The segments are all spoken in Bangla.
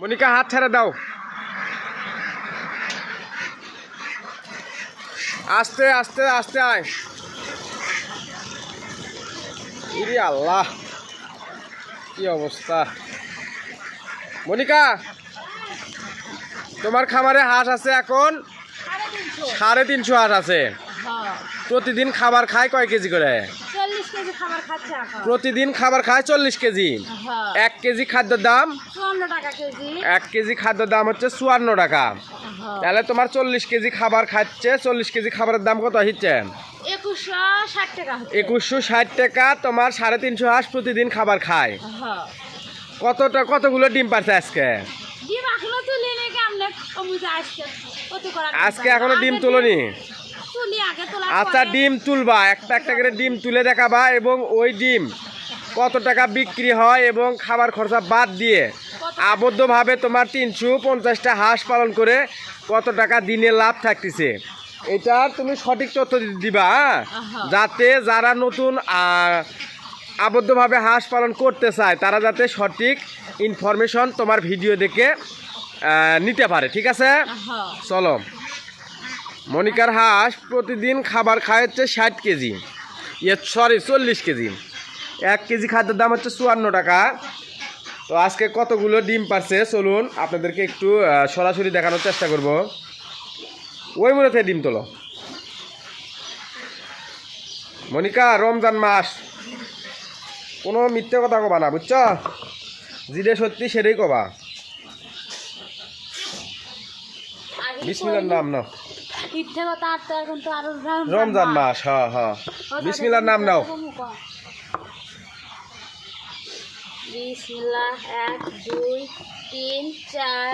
মনিকা হাত ছেড়ে দাও। আস্তে আস্তে আস্তে আয়। ইরে আল্লাহ কি অবস্থা? মনিকা তোমার খামারে হাঁস আছে এখন? সাড়ে তিনশো। হাঁস আছে। হ্যাঁ। প্রতিদিন খাবার খায় কয় কেজি করে? প্রতিদিন খাবার খায় চল্লিশ কেজি। হ্যাঁ। এক কেজি খাদ্যের দাম? এক কেজি খাদ্যের দাম হচ্ছে চুয়ান্ন টাকা। হ্যাঁ। তাহলে তোমার চল্লিশ কেজি খাবার খাচ্ছে চল্লিশ কেজি খাবারের দাম কত হচ্ছে। একুশশো ষাট টাকা তোমার সাড়ে তিনশো হাঁস প্রতিদিন খাবার খায়। হ্যাঁ। কতটা কতগুলো ডিম পারছে আজকে? আজকে এখনও ডিম তুলনি? আচ্ছা ডিম তুলবা। একটা একটা করে ডিম তুলে দেখাবা এবং ওই ডিম কত টাকা বিক্রি হয় এবং খাবার খরচা বাদ দিয়ে আবদ্ধভাবে তোমার তিনশো পঞ্চাশটা হাঁস পালন করে কত টাকা দিনে লাভ থাকতেছে। এটা তুমি সঠিক তথ্য দিবা হ্যাঁ? যাতে যারা নতুন আবদ্ধভাবে হাঁস পালন করতে চায় তারা যাতে সঠিক ইনফরমেশন তোমার ভিডিও দেখে নিতে পারে ঠিক আছে? চলো। মনিকার হাঁস প্রতিদিন খাবার খায় হচ্ছে ষাট কেজি। ইয়ে সরি চল্লিশ কেজি। এক কেজি খাদ্যের দাম হচ্ছে চুয়ান্ন টাকা। তো আজকে কতগুলো ডিম পারছে? চলুন আপনাদেরকে একটু সরাসরি দেখানোর চেষ্টা করব। ওই মনে থেকে ডিম তোলো। মনিকা রমজান মাস। কোনো মিথ্যে কথা কবা না বুঝছ? যেটা সত্যি সেটাই কবা। বিসমিল্লার নাম নাও। ইচ্ছে কথা আর তো এখন তো আরও রমজান মাস। হ্যাঁ হ্যাঁ। বিসমিল্লার নাম নাও। বিসমিল্লাহ এক দুই তিন চার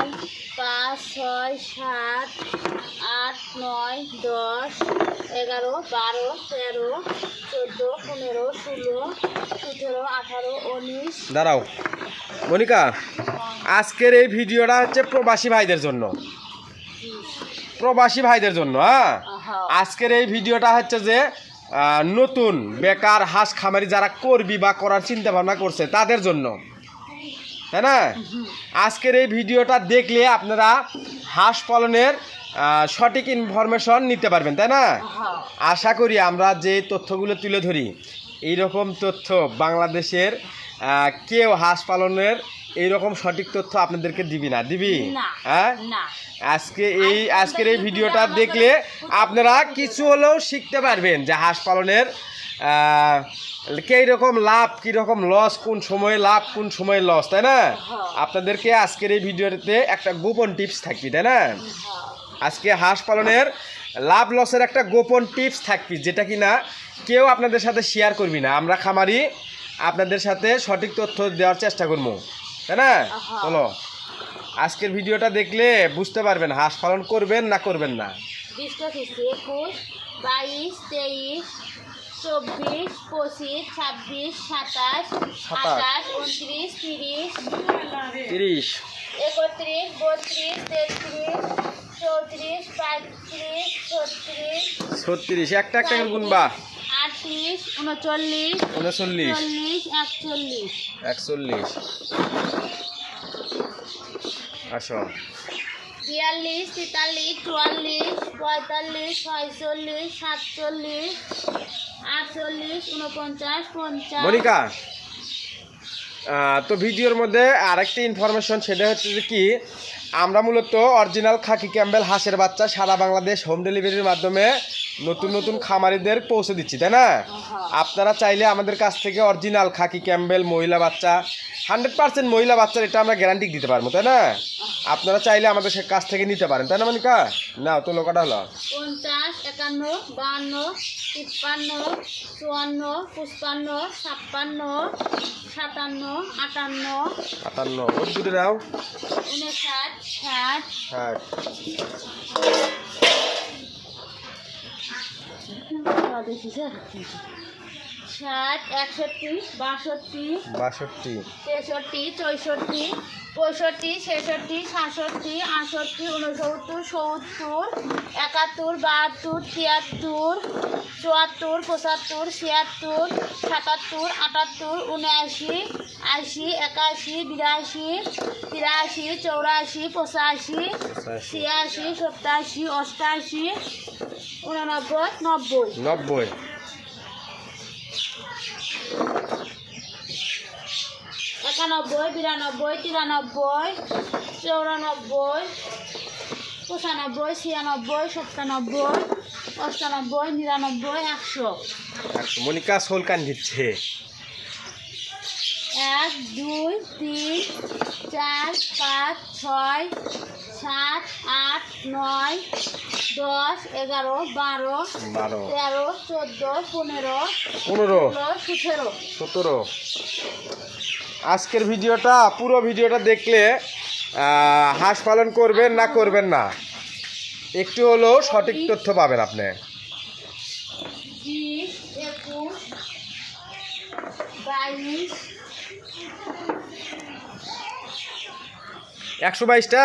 পাঁচ ছয় সাত আট নয় দশ এগারো বারো তেরো চোদ্দ পনেরো ষোলো সতেরো আঠারো উনিশ। দাঁড়াও। মনিকা আজকের এই ভিডিওটা হচ্ছে প্রবাসী ভাইদের জন্য। প্রবাসী ভাইদের জন্য হ্যাঁ। আজকের এই ভিডিওটা হচ্ছে যে নতুন বেকার হাঁস খামারি যারা করবি বা করার চিন্তা ভাবনা করছে তাদের জন্য। তাই না? আজকের এই ভিডিওটা দেখলে আপনারা হাঁস পালনের সঠিক ইনফরমেশন নিতে পারবেন তাই না? আশা করি আমরা যে তথ্যগুলো তুলে ধরি এইরকম তথ্য বাংলাদেশের কেউ হাঁস পালনের এই রকম সঠিক তথ্য আপনাদেরকে দিবি না। দিবি? হ্যাঁ? আজকে এই আজকের এই ভিডিওটা দেখলে আপনারা কিছু হলেও শিখতে পারবেন যে হাঁস পালনের আহ, কী রকম লাভ কীরকম লস কোন সময়ে লাভ কোন সময়ে লস তাই না? আপনাদেরকে আজকের এই ভিডিওতে একটা গোপন টিপস থাকবি তাই না? হ্যাঁ। আজকে হাঁস পালনের লাভ লসের একটা গোপন টিপস থাকবি যেটা কি না কেউ আপনাদের সাথে শেয়ার করবি না। আমরা খামারি আপনাদের সাথে সঠিক তথ্য দেওয়ার চেষ্টা করব। তাই না। চলো। আজকের ভিডিওটা দেখলে বুঝতে পারবেন হাঁস পালন করবেন না করবেন না। একুশ বাইশ তেইশ চব্বিশ পঁচিশ ছাব্বিশ সাতাশ সাতাশ। আঠাশ উনত্রিশ তিরিশ তিরিশ। একত্রিশ বত্রিশ তেত্রিশ চৌত্রিশ পঁয়ত্রিশ ছত্রিশ। ছত্রিশ। একটা একটা গুনবা। আটত্রিশ উনচল্লিশ উনচল্লিশ। চল্লিশ একচল্লিশ। একচল্লিশ। আসো। বিয়াল্লিশ তেতাল্লিশ চুয়াল্লিশ পঁয়তাল্লিশ ছয়চল্লিশ সাতচল্লিশ আটচল্লিশ উনপঞ্চাশ পঞ্চাশ। মনিকা তো ভিডিওর মধ্যে আরেকটি ইনফরমেশন সেটা হচ্ছে যে কি আমরা মূলত অরিজিনাল খাকি ক্যাম্বেল হাঁসের বাচ্চা সারা বাংলাদেশ হোম ডেলিভারির মাধ্যমে নতুন নতুন খামারিদের পৌঁছে দিচ্ছি তাই না? আপনারা চাইলে আমাদের কাছ থেকে অরিজিনাল খাকি ক্যাম্বেল মহিলা বাচ্চা হান্ড্রেড পার্সেন্ট মহিলা বাচ্চার এটা আমরা গ্যারান্টি দিতে পারব তাই না? আপনারা চাইলে আমাদের সে- কাছ থেকে নিতে পারেন তাই না মনিকা? না তো লোকাটা হলো? পঞ্চাশ একান্ন বাহান্ন তিপ্পান্ন চুয়ান্ন পঁচপান্ন ছাপ্পান্ন সাতান্ন আটান্ন। আটান্ন নাও উনষাট ষাট হ্যাঁ ষাট একষট্টি বাষট্টি বাষট্টি। তেষট্টি চৌষট্টি পঁয়ষট্টি ছেষট্টি সাতষট্টি আটষট্টি উনসত্তর সত্তর একাত্তর বাহাত্তর তিয়াত্তর চুয়াত্তর পঁচাত্তর ছিয়াত্তর সাতাত্তর আটাত্তর উনআশি আশি একাশি বিরাশি তিরাশি চৌরাশি পঁচাশি। ছিয়াশি সপ্তাশি অষ্টাশি উননব্বই নব্বই। নব্বই। একানব্বই বিরানব্বই তিরানব্বই চৌরানব্বই পঁচানব্বই ছিয়ানব্বই সপ্তানব্বই অষ্টানব্বই নিরানব্বই একশো। একশো। মনিকা সোল কান দিচ্ছে। এক দুই তিন চার পাঁচ ছয় সাত আট নয় দশ এগারো বারো বারো। তেরো চোদ্দ পনেরো পনেরো। সতেরো। সতেরো। আজকের ভিডিওটা পুরো ভিডিওটা দেখলে হাঁস পালন করবেন না করবেন না। একটু হলেও সঠিক তথ্য পাবেন আপনি। একশো বাইশটা?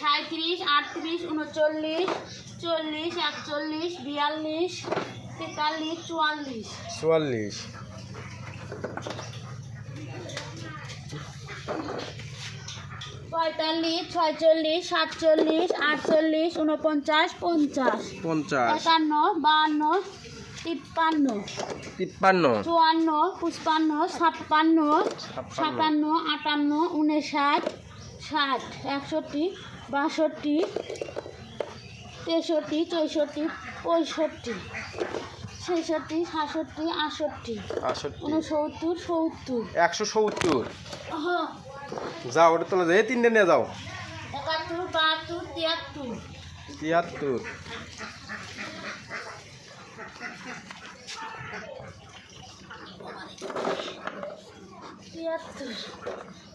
সাঁত্রিশ আটত্রিশ উনচল্লিশ চল্লিশ একচল্লিশ বিয়াল্লিশ তেতাল্লিশ চুয়াল্লিশ। চুয়াল্লিশ। পঁয়তাল্লিশ ছয়চল্লিশ সাতচল্লিশ আটচল্লিশ উনপঞ্চাশ পঞ্চাশ। পঞ্চাশ। একান্ন বাহান্ন তিপ্পান্ন। তিপ্পান্ন। চুয়ান্ন পুষ্পান্ন ছাপ্পান্ন ছাপ্পান্ন। সাতান্ন আটান্ন উনষাট ষাট একষট্টি বাষট্টি তেষট্টি চৌষট্টি পঁয়ষট্টি ছেষট্টি সাতষট্টি আটষট্টি উনসত্তর সত্তর। একশো সত্তর। হ্যাঁ, যাও ওটা তোলা যায় এই তিনটে নিয়ে যাও। একাত্তর বাহাত্তর তিয়াত্তর। তিয়াত্তর। তিয়াত্তর।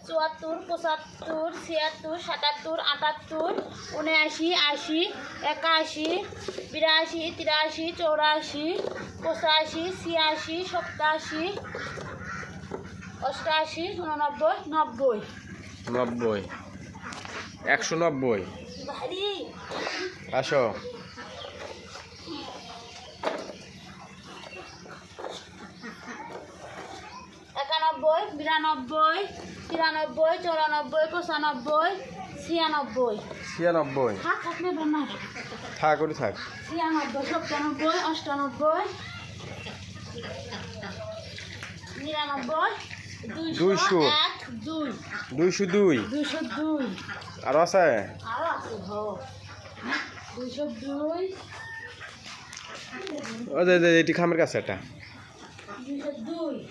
চুয়াত্তর পঁচাত্তর ছিয়াত্তর সাতাত্তর আটাত্তর উনআশি আশি একাশি বিরাশি তিরাশি চৌরাশি পঁচাশি ছিয়াশি সপ্তাশি অষ্টাশি উননব্বই নব্বই। নব্বই। একশো নব্বই। আসো। একানব্বই বিরানব্বই তিরানব্বই চৌরানব্বই পঁচানব্বই ছিয়ানব্বই। ছিয়ানব্বই। থাক থাকলে বেমার থাক ওটি থাক। ছিয়ানব্বই সপ্তানব্বই অষ্টানব্বই নিরানব্বই দুইশো। এক দুই। দুইশো দুই। দুইশো দুই। আরও আছে? আরও আছে দুইশো দুই। এটি খামের কাছে এটা দুইশো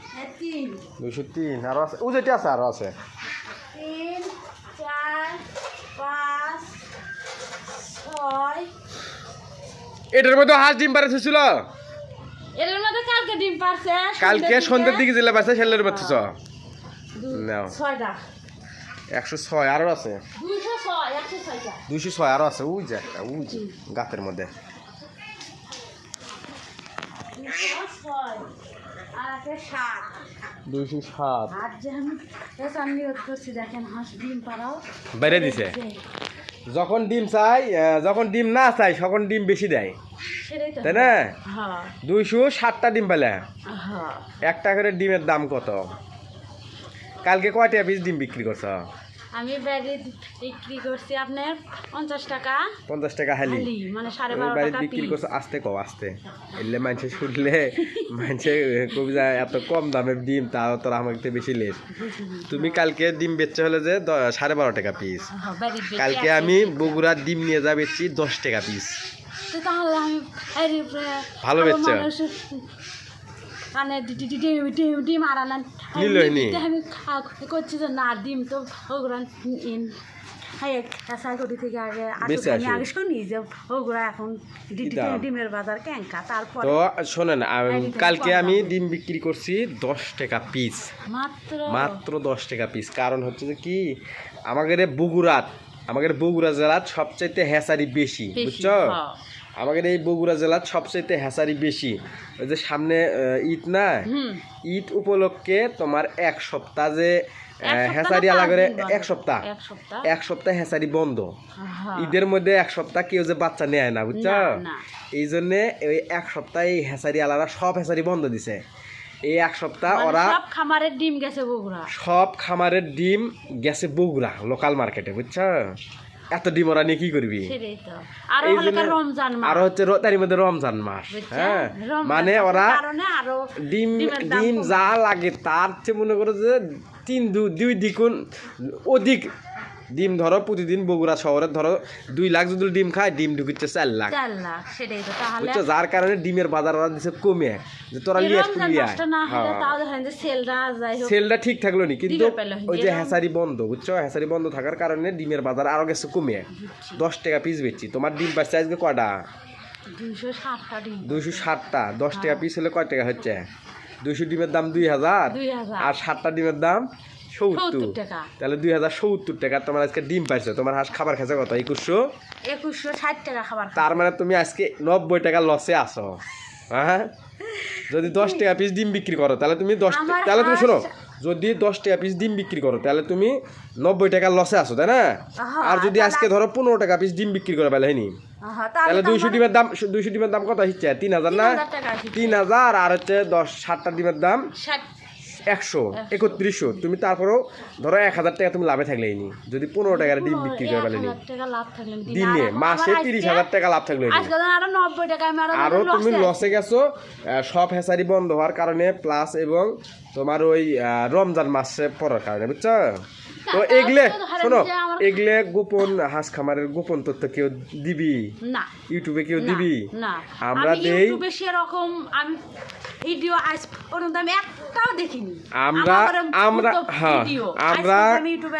হ্যাঁ তিন। দুইশো আরও আছে। ও যেটি আছে আরও আছে। তিন চার পাঁচ ছয়। এটার মধ্যে হাঁস ডিম পারে ছিল এর মধ্যে কালকে ডিম পারছে কালকে সন্ধ্যের দিকে জেলে পারছে সেলের পারছে দু- নাও। ছয়টা। একশো ছয় আরও আছে। দুইশো ছয় একশো ছয়টা। দুইশো ছয় আরও আছে। উই যে একটা উই যে গাতের মধ্যে দুইশো ছয় আর আছে সাত দুইশো সাত আর যে আমি পেছন নিয়োগ করছি দেখেন হাঁস ডিম সাত বেড়ে দিছে। যখন ডিম চাই যখন ডিম না চাই তখন ডিম বেশি দেয়। তাই না? হ্যাঁ। দুইশো সাতটা ডিম পেলে। হ্যাঁ। একটা করে ডিমের দাম কত? কালকে কয়টা পিস ডিম বিক্রি করছ? আমি ব্যাগে বিক্রি করছি আপনার পঞ্চাশ টাকা। পঞ্চাশ টাকা হালি। মানে সাড়ে বারো বাড়িতে বিক্রি করছ আস্তে কও আস্তে। এলে মানুষে শুনলে মানুষে কবি যায় এত কম দামে ডিম তাও তোরা আমাকে বেশি লেস তুমি কালকে ডিম বেচতে হলে যে সাড়ে বারো টাকা পিস হ্যাঁ, কালকে আমি বগুড়ার ডিম নিয়ে যা বেচছি দশ টাকা পিস তাহলে আমি ভালো বেচছো? ডি- ডিম ডিম ডিম নিলই আমি করছি যে না ডিম তো ওগুলো ইন। হ্যাঁ থেকে আগে আমি আগে শুনি যে ওগুলো এখন? ডিমের বাজার ক্যাঙ্কা তারপর তো শোনেন কালকে আমি ডিম বিক্রি করছি দশ টাকা পিস মাত্র? মাত্র দশ টাকা পিস কারণ হচ্ছে যে কি আমাদের বগুড়াত আমাদের বগুড়া জেলার সবচাইতে হ্যাসারি বেশি বেশি, বুঝছ? হ্যাঁ। আমাদের এই বগুড়া জেলার সবচাইতে হ্যাসারি বেশি। ওই যে সামনে ঈদ না? ঈদ উপলক্ষে তোমার এক সপ্তাহ যে সপ্তাহ না আলাগরে এক সপ্তাহ। এক সপ্তাহ। এক বন্ধ। ঈদের মধ্যে এক সপ্তাহ কেউ যে বাচ্চা নেয় না বুঝছ। এই জন্যে ওই এক সপ্তাহে এই হ্যাসারি আলাদা সব হ্যাসারি বন্ধ দিছে। এই এক সপ্তাহ মানে ওরা সব খামারের ডিম গেছে বগুড়া। সব খামারের ডিম গেছে বগুড়া লোকাল মার্কেটে বুঝছ? এত ডিম ওরা নিয়ে কি করবি? আরও হচ্ছে তার মধ্যে রমজান মাস? হ্যাঁ? মানে ওরা ডিম ডিম যা লাগে তার চেয়ে মনে করো যে তিন দুই দ্বিগুণ অধিক ডিম ধরো প্রতিদিন বগুড়া শহরে ধরো দুই লাখ যদি ডিম খায় ডিম ঢুকিচ্ছে চার লাখ। চার লাখ সেটাই তো তাহলে বুঝছ? যার কারণে ডিমের বাজার ওরা দিছে কমে। যে তোরা লিয়ে রমজান লিয়ে মাসটা না হলে তাও দেখেন যে সেলটা যাই হোক সেলটা ঠিক থাকল নি কিন্তু ওই যে হেসারি বন্ধ বুঝছ? হেসারি বন্ধ থাকার কারণে ডিমের বাজার আরও গেছে কমে। দশ টাকা পিস বেচছি। তোমার ডিম পাচ্ছে আজকে কটা দুইশো ষাটটা দশ টাকা পিস হলে কয় টাকা হচ্ছে? দুইশো ডিমের দাম দুই হাজার। দুই হাজার। আর ষাটটা ডিমের দাম সত্তর টাকা। তাহলে দুই হাজার সত্তর টাকা তোমার আজকে ডিম পাইছো। তোমার হাঁস খাবার খেছে কত? একুশশো? একুশশো ষাট টাকা খাবার তার মানে তুমি আজকে নব্বই টাকা লসে আসো হ্যাঁ? যদি দশ টাকা পিস ডিম বিক্রি করো তাহলে তুমি দশ তাহলে তুমি শোনো যদি দশ টাকা পিস ডিম বিক্রি করো তাহলে তুমি নব্বই টাকা লসে আসো তাই না? আর যদি আজকে ধরো পনেরো টাকা পিস ডিম বিক্রি করে পেলে হয়নি? তাহলে দুইশো ডিমের দাম দুইশো ডিমের দাম কত হচ্ছে তিন হাজার না? 3000 টাকা হচ্ছে। তিন হাজার আর হচ্ছে দশ ষাটটা ডিমের দাম ষাট একশো একত্রিশশো। তুমি তারপরেও ধরো এক হাজার টাকা তুমি লাভে থাকলে নি যদি পনেরো টাকার ডিম বিক্রি করে পেলেনি পেলে দিনে। মাসে তিরিশ হাজার টাকা লাভ থাকলে আরও তুমি লসে গেছো সব হেসারি বন্ধ হওয়ার কারণে প্লাস এবং তোমার ওই রমজান মাসে পড়ার কারণে বুঝছ? তো এগলে শোনো এগলে গোপন হাঁস খামারের গোপন তথ্য কেউ দিবি? না। ইউটিউবে কেউ দিবি? না। আমরা আমি দেই ইউটিউবে সেরকম আমি ভিডিও আজ পর্যন্ত আমি একটাও দেখিনি। আমরা আমরা হ্যাঁ আমরা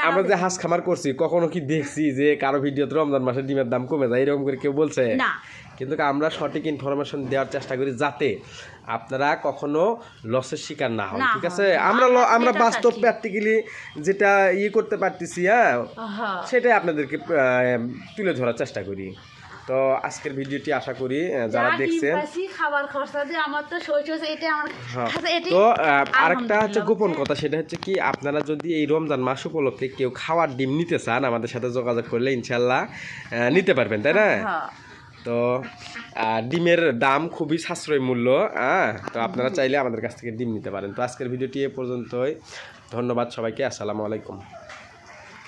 আমরা যে। হাঁস খামার করছি কখনো কি দেখছি যে কারও ভিডিওতে রমজান মাসে ডিমের দাম কমে যায় এরকম করে কেউ বলছে? না। কিন্তু আমরা সঠিক ইনফরমেশন দেওয়ার চেষ্টা করি যাতে আপনারা কখনো লসের শিকার না হন ঠিক আছে আমরা আমরা বাস্তব। প্র্যাকটিক্যালি যেটা ইয়ে করতে পারতেছি হ্যাঁ। সেটাই আপনাদেরকে তুলে ধরার চেষ্টা করি তো আজকের ভিডিওটি আশা করি যারা দেখছেন খাবার খরচা দিয়ে আমার তো এটা আমার হ্যাঁ। এটাই তো আরেকটা হচ্ছে গোপন কথা সেটা হচ্ছে কি আপনারা যদি এই রমজান মাস উপলক্ষে কেউ খাওয়ার ডিম নিতে চান আমাদের সাথে যোগাযোগ করলে ইনশাল্লাহ নিতে পারবেন তাই না। তো ডিমের দাম খুবই সাশ্রয় মূল্য হ্যাঁ? তো আপনারা চাইলে আমাদের কাছ থেকে ডিম নিতে পারেন। তো আজকের ভিডিওটি এ পর্যন্তই। ধন্যবাদ সবাইকে। আসসালামু আলাইকুম।